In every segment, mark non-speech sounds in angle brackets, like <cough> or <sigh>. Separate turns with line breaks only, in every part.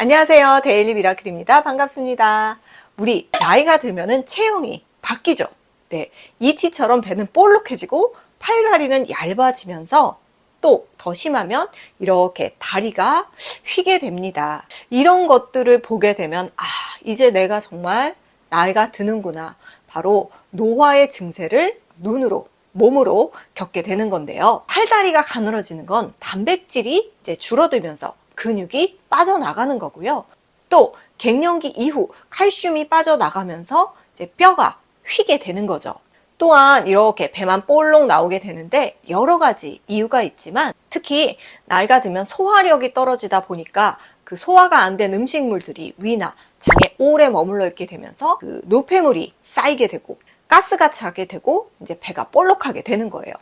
안녕하세요. 데일리 미라클입니다. 반갑습니다. 우리 나이가 들면은 체형이 바뀌죠. 네. 이 티처럼 배는 볼록해지고 팔다리는 얇아지면서 또 더 심하면 이렇게 다리가 휘게 됩니다. 이런 것들을 보게 되면 아, 이제 내가 정말 나이가 드는구나. 바로 노화의 증세를 눈으로 몸으로 겪게 되는 건데요. 팔다리가 가늘어지는 건 단백질이 이제 줄어들면서 근육이 빠져나가는 거고요. 또 갱년기 이후 칼슘이 빠져나가면서 이제 뼈가 휘게 되는 거죠. 또한 이렇게 배만 볼록 나오게 되는데 여러 가지 이유가 있지만 특히 나이가 들면 소화력이 떨어지다 보니까 그 소화가 안 된 음식물들이 위나 장에 오래 머물러 있게 되면서 그 노폐물이 쌓이게 되고 가스가 차게 되고 이제 배가 볼록하게 되는 거예요.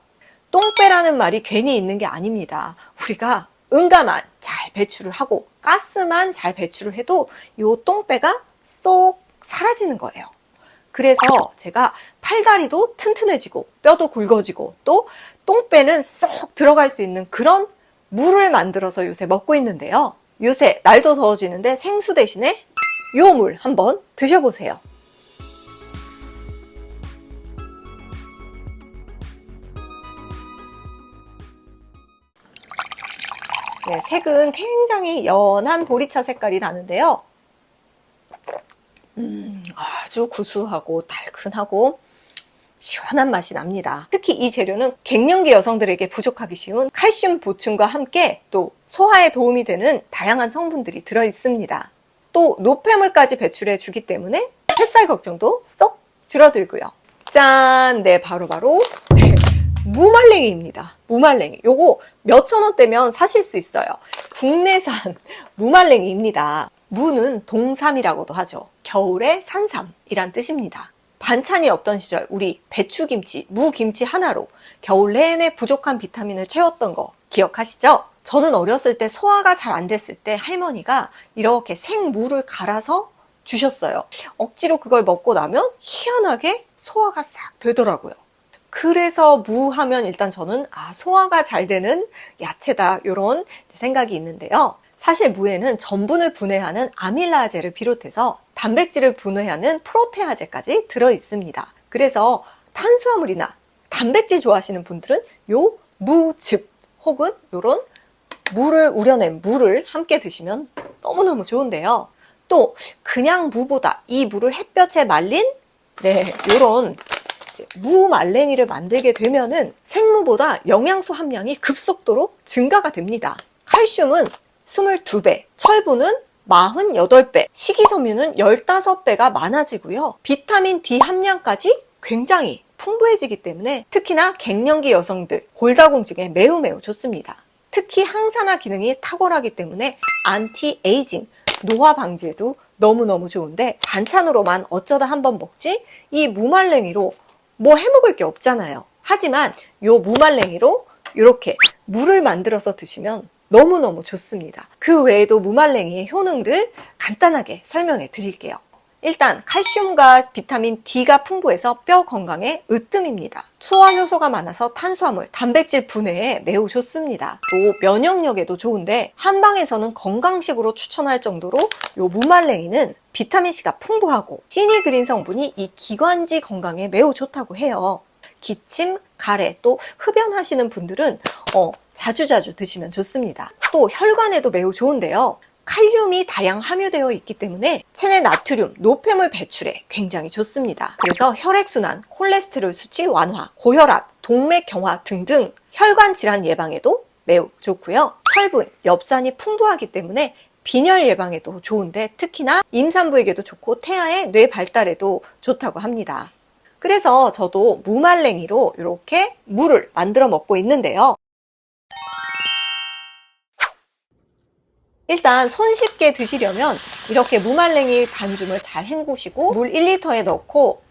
똥배라는 말이 괜히 있는 게 아닙니다. 우리가 잘 배출을 하고 가스만 잘 배출을 해도 요 똥배가 쏙 사라지는 거예요. 그래서 제가 팔다리도 튼튼해지고 뼈도 굵어지고 또 똥배는 쏙 들어갈 수 있는 그런 물을 만들어서 요새 먹고 있는데요. 요새 날도 더워지는데 생수 대신에 요 물 한번 드셔보세요. 네, 색은 굉장히 연한 보리차 색깔이 나는데요. 음, 아주 구수하고 달큰하고 시원한 맛이 납니다. 특히 이 재료는 갱년기 여성들에게 부족하기 쉬운 칼슘 보충과 함께 또 소화에 도움이 되는 다양한 성분들이 들어 있습니다. 또 노폐물까지 배출해 주기 때문에 햇살 걱정도 쏙 줄어들고요. 짠! 네, 바로바로 네, 무말랭이입니다. 무말랭이. 요거 몇천 원대면 사실 수 있어요. 국내산 <laughs> 무말랭이입니다. 무는 동삼이라고도 하죠. 겨울의 산삼이란 뜻입니다. 반찬이 없던 시절 우리 배추김치, 무김치 하나로 겨울 내내 부족한 비타민을 채웠던 거 기억하시죠? 저는 어렸을 때 소화가 잘 안 됐을 때 할머니가 이렇게 생무를 갈아서 주셨어요. 억지로 그걸 먹고 나면 희한하게 소화가 싹 되더라고요. 그래서 무 하면 일단 저는 아 소화가 잘 되는 야채다 이런 생각이 있는데요. 사실 무에는 전분을 분해하는 아밀라제를 비롯해서 단백질을 분해하는 프로테아제까지 들어 있습니다. 그래서 탄수화물이나 단백질 좋아하시는 분들은 요 무즙 혹은 요런 물을 우려낸 물을 함께 드시면 너무너무 좋은데요. 또 그냥 무보다 이 물을 햇볕에 말린 네, 요런 무말랭이를 만들게 되면은 생무보다 영양소 함량이 급속도로 증가가 됩니다. 칼슘은 22배, 철분은 48배, 식이섬유는 15배가 많아지고요. 비타민 D 함량까지 굉장히 풍부해지기 때문에 특히나 갱년기 여성들 골다공증에 매우 매우 좋습니다. 특히 항산화 기능이 탁월하기 때문에 안티 에이징, 노화 방지에도 너무너무 좋은데 반찬으로만 어쩌다 한 번 먹지 이 무말랭이로 뭐 해먹을 게 없잖아요. 하지만 요 무말랭이로 이렇게 물을 만들어서 드시면 너무너무 좋습니다. 그 외에도 무말랭이의 효능들 간단하게 설명해 드릴게요. 일단 칼슘과 비타민 D가 풍부해서 뼈 건강에 으뜸입니다. 소화 효소가 많아서 탄수화물, 단백질 분해에 매우 좋습니다. 또 면역력에도 좋은데 한방에서는 건강식으로 추천할 정도로 요 무말랭이는 비타민 C가 풍부하고 시니그린 성분이 이 기관지 건강에 매우 좋다고 해요. 기침, 가래, 또 흡연하시는 분들은 어, 자주자주 드시면 좋습니다. 또 혈관에도 매우 좋은데요. 칼륨이 다량 함유되어 있기 때문에 체내 나트륨, 노폐물 배출에 굉장히 좋습니다. 그래서 혈액순환, 콜레스테롤 수치 완화, 고혈압, 동맥 경화 등등 혈관 질환 예방에도 매우 좋고요. 철분, 엽산이 풍부하기 때문에 빈혈 예방에도 좋은데 특히나 임산부에게도 좋고 태아의 뇌 발달에도 좋다고 합니다. 그래서 저도 무말랭이로 이렇게 물을 만들어 먹고 있는데요. 일단 손쉽게 드시려면 이렇게 무말랭이 반죽을 잘 헹구시고 물 1리터에 넣고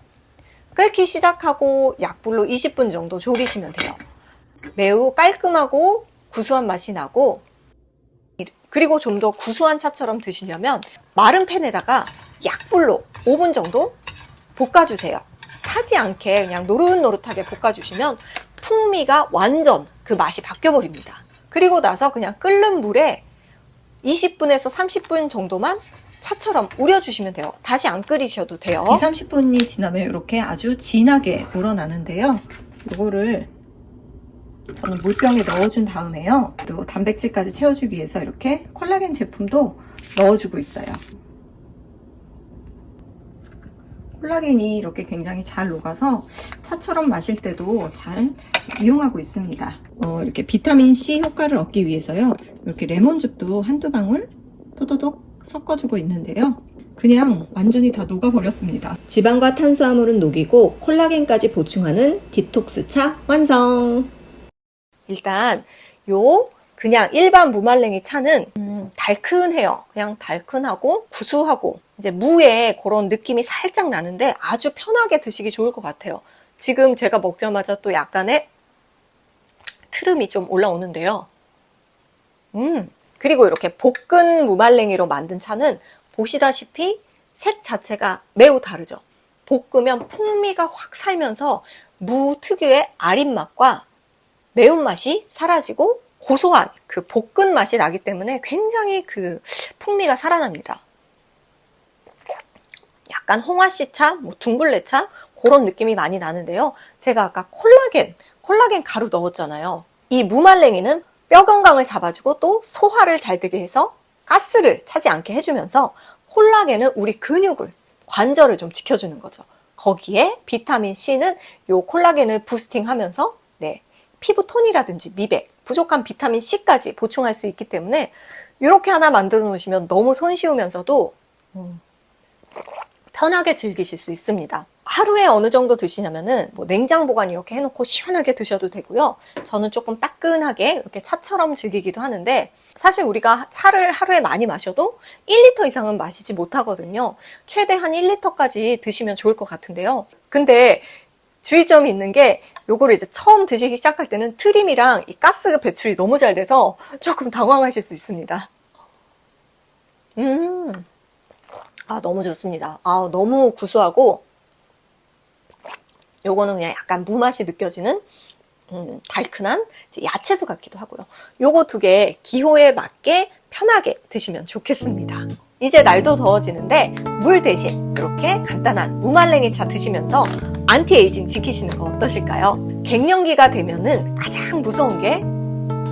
끓기 시작하고 약불로 20분 정도 졸이시면 돼요. 매우 깔끔하고 구수한 맛이 나고 그리고 좀 더 구수한 차처럼 드시려면 마른 팬에다가 약불로 5분 정도 볶아주세요. 타지 않게 그냥 노릇노릇하게 볶아주시면 풍미가 완전 그 맛이 바뀌어버립니다. 그리고 나서 그냥 끓는 물에 20분에서 30분 정도만 차처럼 우려주시면 돼요. 다시 안 끓이셔도 돼요. 2, 30분이 지나면 이렇게 아주 진하게 우러나는데요. 이거를 저는 물병에 넣어준 다음에요. 또 단백질까지 채워주기 위해서 이렇게 콜라겐 제품도 넣어주고 있어요. 콜라겐이 이렇게 굉장히 잘 녹아서 차처럼 마실 때도 잘 이용하고 있습니다. 어, 이렇게 비타민 C 효과를 얻기 위해서요. 이렇게 레몬즙도 한두 방울 또도독 섞어주고 있는데요. 그냥 완전히 다 녹아버렸습니다.
지방과 탄수화물은 녹이고 콜라겐까지 보충하는 디톡스 차 완성!
일단 요 그냥 일반 무말랭이 차는 음, 달큰해요. 그냥 달큰하고 구수하고 이제 무의 그런 느낌이 살짝 나는데 아주 편하게 드시기 좋을 것 같아요. 지금 제가 먹자마자 또 약간의 트름이 좀 올라오는데요. 음, 그리고 이렇게 볶은 무말랭이로 만든 차는 보시다시피 색 자체가 매우 다르죠. 볶으면 풍미가 확 살면서 무 특유의 아린 맛과 매운맛이 사라지고 고소한 그 볶은 맛이 나기 때문에 굉장히 그 풍미가 살아납니다. 약간 홍화씨차, 뭐 둥글레차 그런 느낌이 많이 나는데요. 제가 아까 콜라겐, 콜라겐 가루 넣었잖아요. 이 무말랭이는 뼈 건강을 잡아주고 또 소화를 잘 되게 해서 가스를 차지 않게 해주면서 콜라겐은 우리 근육을, 관절을 좀 지켜주는 거죠. 거기에 비타민 C는 요 콜라겐을 부스팅하면서 네, 피부 톤이라든지 미백, 부족한 비타민 C까지 보충할 수 있기 때문에 이렇게 하나 만들어 놓으시면 너무 손쉬우면서도 음, 편하게 즐기실 수 있습니다. 하루에 어느 정도 드시냐면은 뭐 냉장 보관 이렇게 해놓고 시원하게 드셔도 되고요. 저는 조금 따끈하게 이렇게 차처럼 즐기기도 하는데 사실 우리가 차를 하루에 많이 마셔도 1리터 이상은 마시지 못하거든요. 최대 한 1리터까지 드시면 좋을 것 같은데요. 근데 주의점이 있는 게 요거를 이제 처음 드시기 시작할 때는 트림이랑 이 가스 배출이 너무 잘 돼서 조금 당황하실 수 있습니다. 음. 아, 너무 좋습니다. 아, 너무 구수하고, 요거는 그냥 약간 무맛이 느껴지는, 음, 달큰한 야채수 같기도 하고요. 요거 두 개 기호에 맞게 편하게 드시면 좋겠습니다. 이제 날도 더워지는데, 물 대신 이렇게 간단한 무말랭이 차 드시면서 안티에이징 지키시는 거 어떠실까요? 갱년기가 되면은 가장 무서운 게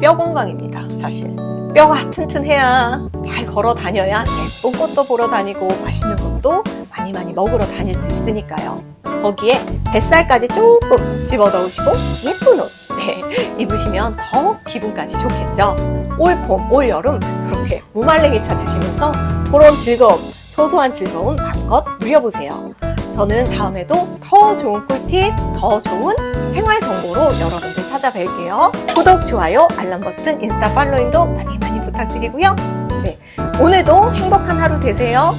뼈 건강입니다, 사실. 뼈가 튼튼해야 잘 걸어 다녀야 예쁜 꽃도 보러 다니고 맛있는 것도 많이 많이 먹으러 다닐 수 있으니까요. 거기에 뱃살까지 조금 집어 넣으시고 예쁜 옷 네, <laughs> 입으시면 더 기분까지 좋겠죠. 올 봄, 올 여름 그렇게 무말랭이 차 드시면서 그런 즐거움, 소소한 즐거움 마음껏 누려보세요. 저는 다음에도 더 좋은 꿀팁, 더 좋은 생활 정보로 여러분들 찾아뵐게요. 구독, 좋아요, 알람 버튼, 인스타 팔로잉도 많이 많이 부탁드리고요. 네, 오늘도 행복한 하루 되세요.